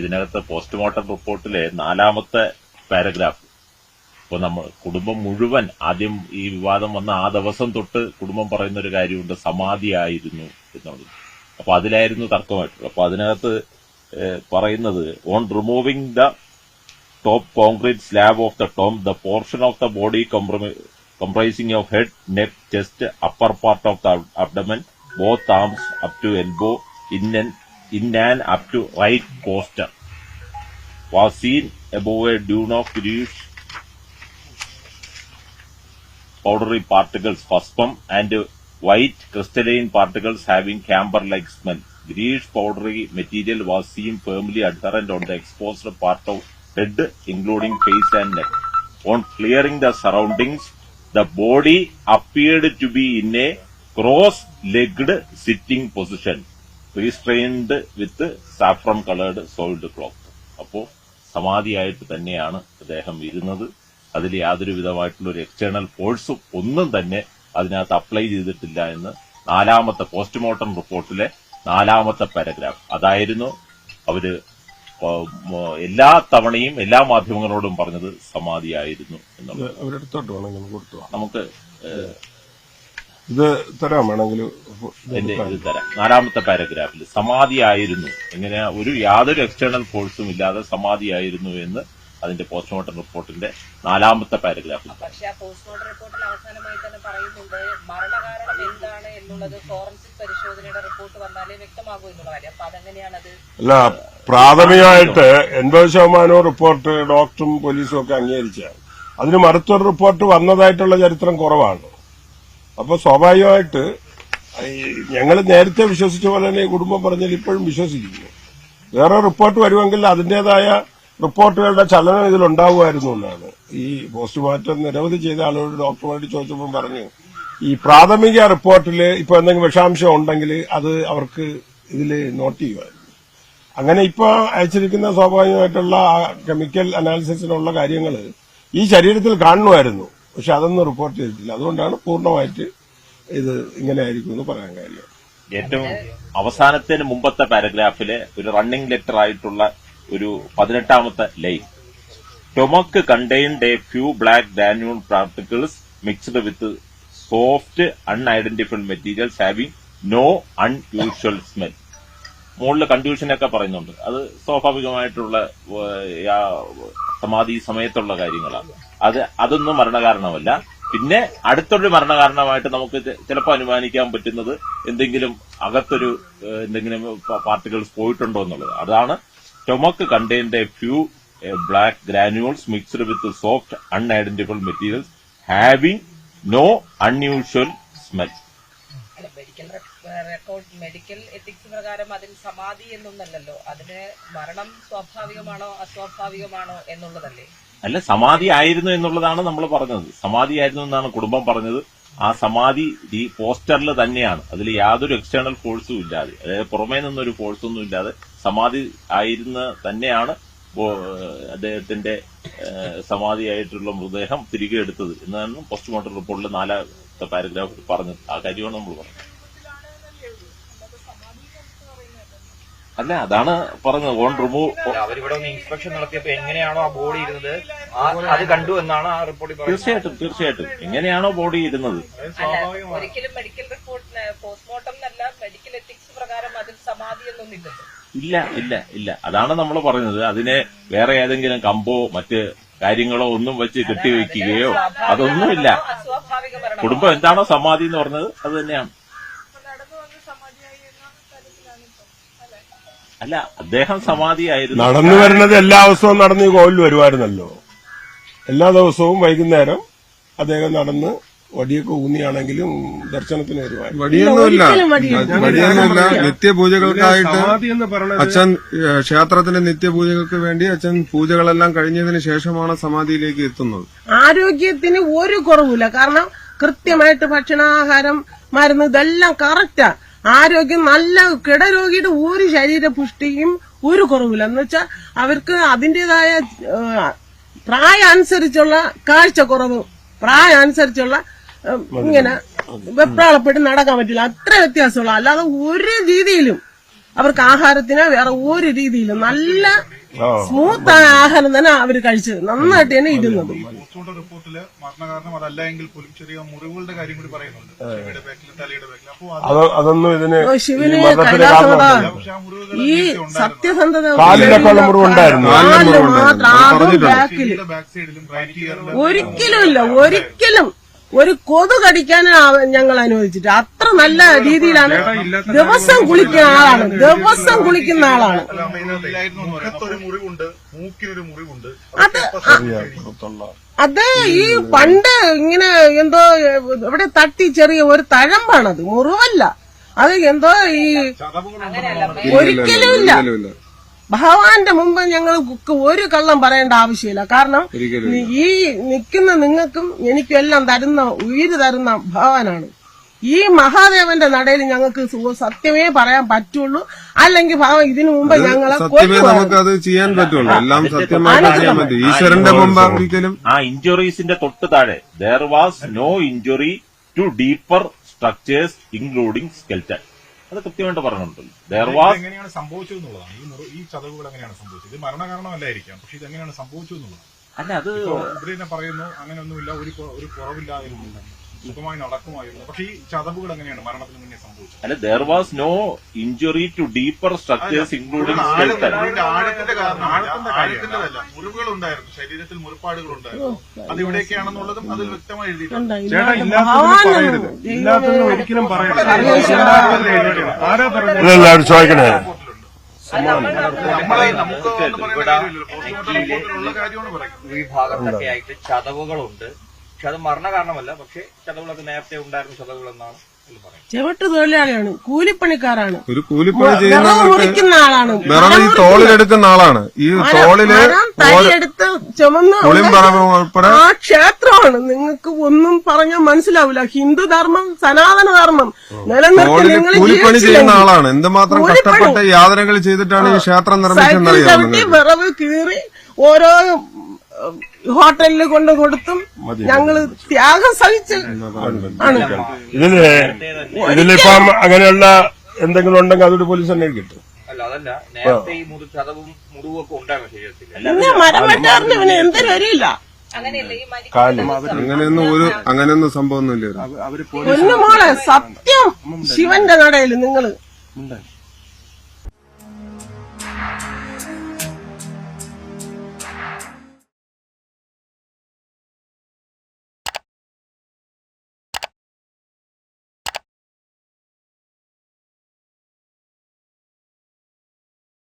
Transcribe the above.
ഇതിനകത്ത് പോസ്റ്റ്മോർട്ടം റിപ്പോർട്ടിലെ നാലാമത്തെ പാരഗ്രാഫ്. ഇപ്പൊ നമ്മൾ കുടുംബം മുഴുവൻ ആദ്യം ഈ വിവാദം വന്ന ആ ദിവസം തൊട്ട് കുടുംബം പറയുന്ന ഒരു കാര്യമുണ്ട് സമാധിയായിരുന്നു എന്നുള്ളത്. അപ്പൊ അതിലായിരുന്നു തർക്കമായിട്ടുള്ളത്. അപ്പൊ അതിനകത്ത് പറയുന്നത് on removing the top concrete slab of the tomb the portion of the body comprising of head neck chest upper part of the abdomen both arms up to elbow to elbow, in and, in and up to right posture, was seen above a dune of greenish powdery particles, phosphum, and white crystalline particles having camber-like smell. Greenish powdery material was seen firmly adherent on the exposed part of head, including face and neck. On clearing the surroundings, the body appeared to be in a cross-legged sitting position, restrained with saffron coloured soiled cloth അപ്പോ സമാധിയായിട്ട് തന്നെയാണ് അദ്ദേഹം ഇരുന്നത്. അതിൽ യാതൊരു വിധമായിട്ടുള്ള ഒരു external ഫോഴ്സും ഒന്നും തന്നെ അതിനകത്ത് അപ്ലൈ ചെയ്തിട്ടില്ല എന്ന് നാലാമത്തെ പോസ്റ്റ്മോർട്ടം റിപ്പോർട്ടിലെ നാലാമത്തെ പാരഗ്രാഫ് അതായിരുന്നു അവർ എല്ലാ തവണയും എല്ലാ മാധ്യമങ്ങളോടും പറഞ്ഞത് സമാധിയായിരുന്നു എന്നുള്ളത്. നമുക്ക് കൊടുത്തു പോവാം. നമുക്ക് ഏഹ്, ഇത് തരാം വേണമെങ്കിൽ എന്റെ ഇത് തരാം. നാലാമത്തെ പാരഗ്രാഫിൽ സമാധിയായിരുന്നു. എങ്ങനെ ഒരു യാതൊരു എക്സ്റ്റേണൽ ഫോഴ്സും ഇല്ലാതെ സമാധിയായിരുന്നു എന്ന് അതിന്റെ പോസ്റ്റ്മോർട്ടം റിപ്പോർട്ടിന്റെ നാലാമത്തെ പാരഗ്രാഫിൽ പക്ഷേ ആ പോസ്റ്റ്മോർട്ടം റിപ്പോർട്ടിൽ അവസാനമായി തന്നെ പറയുന്നുണ്ട് മരണകാരണം എന്താണ് എന്നുള്ളത് ഫോറൻസിക് പരിശോധനയുടെ റിപ്പോർട്ട് വന്നാലേ വ്യക്തമാകൂ എന്നുള്ള കാര്യം. അപ്പൊ അതെങ്ങനെയാണത്? അല്ല പ്രാഥമികമായിട്ട് എൺപത് ശതമാനവും റിപ്പോർട്ട് ഡോക്ടറും പോലീസും ഒക്കെ അംഗീകരിച്ചാണ് അതിന് മറുത്തൊരു റിപ്പോർട്ട് വന്നതായിട്ടുള്ള ചരിത്രം കുറവാണ്. അപ്പൊ സ്വാഭാവികമായിട്ട് ഞങ്ങൾ നേരത്തെ വിശ്വസിച്ച പോലെ തന്നെ ഈ കുടുംബം പറഞ്ഞാൽ ഇപ്പോഴും വിശ്വസിക്കുന്നു. വേറെ റിപ്പോർട്ട് വരുമെങ്കിൽ അതിന്റേതായ റിപ്പോർട്ടുകളുടെ ചലനം ഇതിൽ ഇതിലുണ്ടാവുമായിരുന്നു എന്നാണ്. ഈ പോസ്റ്റ്മോർട്ടം നിരവധി ചെയ്ത ആളുകളോട് ഡോക്ടർമാരോട് ചോദിച്ചപ്പോൾ പറഞ്ഞു ഈ പ്രാഥമിക റിപ്പോർട്ടിൽ ഇപ്പോൾ എന്തെങ്കിലും വിഷാംശം ഉണ്ടെങ്കിൽ അത് അവർക്ക് ഇതിൽ നോട്ട് ചെയ്യുമായിരുന്നു. അങ്ങനെ ഇപ്പൊ അയച്ചിരിക്കുന്ന സ്വാഭാവികമായിട്ടുള്ള കെമിക്കൽ അനാലിസിസിനുള്ള കാര്യങ്ങൾ ഈ ശരീരത്തിൽ കാണുമായിരുന്നു. പക്ഷെ അതൊന്നും റിപ്പോർട്ട് ചെയ്തിട്ടില്ല. അതുകൊണ്ടാണ് പൂർണമായിട്ട് ഇത് ഇങ്ങനെ ആയിരിക്കും എന്ന് പറയാൻ കാര്യം ഏറ്റവും അവസാനത്തിന് മുമ്പത്തെ പാരഗ്രാഫിലെ ഒരു റണ്ണിംഗ് ലെറ്റർ ആയിട്ടുള്ള ഒരു പതിനെട്ടാമത്തെ line tomb contained a few black ഡാന്യൂൺ particles mixed with soft unidentified materials having no unusual smell മുകളിൽ കൺഫ്യൂഷനൊക്കെ പറയുന്നുണ്ട്. അത് സ്വാഭാവികമായിട്ടുള്ള സമാധി സമയത്തുള്ള കാര്യങ്ങളാണ് അത് അതൊന്നും മരണകാരണമല്ല. പിന്നെ അടുത്തൊരു മരണകാരണമായിട്ട് നമുക്ക് ചിലപ്പോൾ അനുമാനിക്കാൻ പറ്റുന്നത് എന്തെങ്കിലും അകത്തൊരു എന്തെങ്കിലും പാർട്ടിക്കിൾസ് പോയിട്ടുണ്ടോ എന്നുള്ളത്. അതാണ് tomb contained a few black granules mixed with soft unidentified materials having no unusual smell. Record medical ethics പ്രകാരം അതിന് സമാധി എന്നൊന്നല്ലല്ലോ. അതിന് മരണം സ്വാഭാവികമാണോ അസ്വാഭാവികമാണോ എന്നുള്ളതല്ലേ? അല്ല സമാധി ആയിരുന്നു എന്നുള്ളതാണ് നമ്മൾ പറഞ്ഞത്. സമാധി ആയിരുന്നു എന്നാണ് കുടുംബം പറഞ്ഞത്. ആ സമാധി ഈ പോസ്റ്ററിൽ തന്നെയാണ്. അതിൽ യാതൊരു എക്സ്റ്റേണൽ ഫോഴ്സും ഇല്ലാതെ. അതായത് പുറമേ നിന്നൊരു ഫോഴ്സൊന്നും ഇല്ലാതെ സമാധി ആയിരുന്ന തന്നെയാണ് അദ്ദേഹത്തിന്റെ സമാധിയായിട്ടുള്ള മൃതദേഹം തിരികെ എടുത്തത് എന്നാണ് പോസ്റ്റ്മോർട്ടം റിപ്പോർട്ടിൽ നാലാമത്തെ പാരഗ്രാഫ് പറഞ്ഞത്. ആ കാര്യമാണ് നമ്മൾ പറഞ്ഞത്. അല്ല അതാണ് പറഞ്ഞത്. ഓൺ റിമൂവ് അവരിവിടെ ഒന്ന് ഇൻസ്പെക്ഷൻ നടത്തിയപ്പോ എങ്ങനെയാണോ ആ ബോഡി ഇരുന്നത്? അത് കണ്ടു എന്നാണ് ആ റിപ്പോർട്ടിൽ പറയുന്നത്. തീർച്ചയായിട്ടും തീർച്ചയായിട്ടും. എങ്ങനെയാണോ ബോഡി ഇരുന്നത്? ഒരിക്കലും മെഡിക്കൽ റിപ്പോർട്ട് പോസ്റ്റ്മോർട്ടം അല്ല മെഡിക്കൽ എത്തിക്സ് പ്രകാരം അതിൽ സമാധി എന്നൊന്നില്ലല്ലോ ഇല്ല ഇല്ല ഇല്ല. അതാണ് നമ്മൾ പറഞ്ഞത്. അതിനെ വേറെ ഏതെങ്കിലും കമ്പോ മറ്റ് കാര്യങ്ങളോ ഒന്നും വെച്ച് കെട്ടിവെക്കുകയോ അതൊന്നുമില്ല. കുടുംബം എന്താണോ സമാധി എന്ന് പറഞ്ഞത് അത് തന്നെയാണ്. അല്ല അദ്ദേഹം സമാധിയായിരുന്നു. നടന്നു വരുന്നത് എല്ലാ ദിവസവും നടന്ന് ഈ കോവിൽ വരുമായിരുന്നല്ലോ. എല്ലാ ദിവസവും വൈകുന്നേരം അദ്ദേഹം നടന്ന് വടിയൊക്കെ ഊന്നിയാണെങ്കിലും ദർശനത്തിന് വരുമായിരുന്നു. വടിയൊന്നുമില്ല. വടിയൊന്നുമില്ല. നിത്യപൂജകൾക്കായിട്ട് അച്ഛൻ ക്ഷേത്രത്തിന്റെ ക്ഷേത്രത്തിലെ നിത്യപൂജകൾക്ക് വേണ്ടി അച്ഛൻ പൂജകളെല്ലാം കഴിഞ്ഞതിന് ശേഷമാണ് സമാധിയിലേക്ക് എത്തുന്നത്. ആരോഗ്യത്തിന് ഒരു കുറവില്ല കാരണം കൃത്യമായിട്ട് ഭക്ഷണാഹാരം മരുന്ന് ഇതെല്ലാം കറക്റ്റാ ആരോഗ്യം നല്ല കിടരോഗിയുടെ ഒരു ശരീര പുഷ്ടിയും ഒരു കുറവില്ല. എന്ന് വെച്ചാൽ അവർക്ക് അതിന്റേതായ ഏഹ്, പ്രായം അനുസരിച്ചുള്ള കാഴ്ചക്കുറവ് പ്രായം അനുസരിച്ചുള്ള ഇങ്ങനെ വെപ്രാളപ്പെട്ട് നടക്കാൻ പറ്റില്ല. അത്ര വ്യത്യാസമുള്ള അല്ലാതെ ഒരു രീതിയിലും അവർക്ക് ആഹാരത്തിന് വേറെ ഒരു രീതിയിലും നല്ല. സ്മൂത്ത് ആയ ആഹാരം തന്നെ അവർ കഴിച്ചത്. നന്നായിട്ട് തന്നെ ഇരുന്നത്. പോസ്റ്റ്മോർട്ടം റിപ്പോർട്ടിൽ മരണകാരണം അതല്ല എങ്കിൽ പോലും ചെറിയ മുറിവുകളുടെ കാര്യം കൂടി പറയുന്നുണ്ട്. ചെവിയുടെ ബാക്കിൽ തലയുടെ ബാക്കിൽ അപ്പോ അത് അത് അതൊന്നും ഇതിന് ഓ, ശിവന് ഈ സത്യസന്ധത മാത്രം ബാക്കിൽ ബാക്ക് സൈഡിലും റൈറ്റ് ഇയറിലും ഒരിക്കലും ഇല്ല ഒരിക്കലും. ഒരു കൊതു കടിക്കാൻ ഞങ്ങൾ അനുവദിച്ചിട്ട്. അത്ര നല്ല രീതിയിലാണ് ദിവസം കുളിക്കുന്ന ആളാണ്. ദിവസം കുളിക്കുന്ന ആളാണ്. അത് അത് ഈ പണ്ട് ഇങ്ങനെ എന്തോ ഇവിടെ തട്ടി ചെറിയ ഒരു തഴമ്പാണത്. മുറിവല്ല. അത് എന്തോ ഈ ഒരിക്കലും ഇല്ല. ഒരിക്കലുമില്ല. ഭഗവാന്റെ മുമ്പ് ഞങ്ങൾ ഒരു കള്ളം പറയേണ്ട ആവശ്യമില്ല. കാരണം ഈ നിൽക്കുന്ന നിങ്ങൾക്കും എനിക്കും എല്ലാം തരുന്ന ഉയിര് തരുന്ന ഭഗവാനാണ്. ഈ മഹാദേവന്റെ നടയിൽ ഞങ്ങൾക്ക് സത്യമേ പറയാൻ പറ്റുള്ളൂ. അല്ലെങ്കിൽ ഭഗവാൻ ഇതിനു മുമ്പ് ഞങ്ങളെ സത്യമേ നമുക്ക് അത് ചെയ്യാൻ പറ്റുള്ളൂ. എല്ലാം സത്യമായിട്ട് ഈശ്വരന്റെ മുമ്പ് ഒരിക്കലും. ആ ഇഞ്ചുറീസിന്റെ തൊട്ട് താഴെ. There was no injury to deeper structures including skeleton അത് കൃത്യമായിട്ട് പറഞ്ഞിട്ടുണ്ട്. സംഭവിച്ചത് എന്നുള്ളതാണ്. ഈ മുറി ഈ ചതവുകൾ എങ്ങനെയാണ് സംഭവിച്ചത്? ഇത് മരണകാരണമല്ലായിരിക്കാം പക്ഷെ ഇത് എങ്ങനെയാണ് സംഭവിച്ചത് എന്നുള്ളതാണ്. അല്ല അത് പറയുന്നു അങ്ങനെയൊന്നുമില്ല ഒരു ഒരു കുറവില്ലായിരുന്നു. സുഖമായി നടക്കുമായിരുന്നു. പക്ഷേ ഈ ചതവുകൾ എങ്ങനെയാണ്? മരണത്തിന് മുന്നേ സംഭവിച്ചത്? അല്ല there was no injury to deeper structures including മുറിവിന്റെ ആഴത്തിന്റെ കാരണം ആഴത്തിന്റെതല്ല മുറിവുകൾ ഉണ്ടായിരുന്നു ശരീരത്തിൽ മുറിപ്പാടുകൾ ഉണ്ടായിരുന്നു അത് ഇവിടെയൊക്കെയാണെന്നുള്ളതും അതിൽ വ്യക്തമായി എഴുതിയിട്ടുണ്ട്. കണ്ടോ? ഇല്ലാതെ ഭഗവാനാണ് ദൈവമേ. ഒരിക്കലും ചോദിക്കണേ. നമുക്ക് പോസ്റ്റ്മോർട്ടം റിപ്പോർട്ടിലുള്ള കാര്യമാണ് പറയുന്നത്. ഈ ഭാഗത്തൊക്കെ ആയിട്ട് ചതവുകളുണ്ട്. പക്ഷെ അത് മരണ കാരണമല്ല. പക്ഷെ ചതവുകളൊക്കെ നേരത്തെ ഉണ്ടായിരുന്ന ചതവുകളെന്നാണ് ചവിട്ട് തൊഴിലാളിയാണ്. കൂലിപ്പണിക്കാരാണ്. ഒരു കൂലിപ്പണി ചെയ്യുന്ന ആളാണ്. വിറവ് ഈ തോളിലെടുക്കുന്ന ആളാണ്. ഈ തോളിൽ മരം തൈയെടുത്ത് ചുമന്ന് ആ ക്ഷേത്രമാണ്. നിങ്ങൾക്ക് ഒന്നും പറഞ്ഞാൽ മനസ്സിലാവില്ല. ഹിന്ദു ധർമ്മം സനാതന ധർമ്മം നിലനിർത്തി നിങ്ങൾ കൂലിപ്പണി ചെയ്യുന്ന ആളാണ്. എന്തുമാത്രം മാത്രം കഷ്ടപ്പെട്ട് യാതനകൾ ചെയ്തിട്ടാണ് ഈ ക്ഷേത്രം നിർമ്മിച്ചത് നിർമ്മിച്ചെന്നറിയാം വിറവ് കീറി ഓരോ ഹോട്ടലിൽ കൊണ്ട് കൊടുത്തും ഞങ്ങൾ ത്യാഗം സഹിച്ച് ആണ്. ഇതിൽ ഇതിലിപ്പം അങ്ങനെയുള്ള എന്തെങ്കിലും ഉണ്ടെങ്കിൽ അതൊരു പോലീസ് തന്നെ കിട്ടും ഇവന് അറിയില്ല അങ്ങനെയൊന്നും ഒരു അങ്ങനെയൊന്നും സംഭവമൊന്നുമില്ല. ഒന്നുമില്ല മോളെ സത്യം. ശിവന്റെ നടയിൽ നിങ്ങൾ.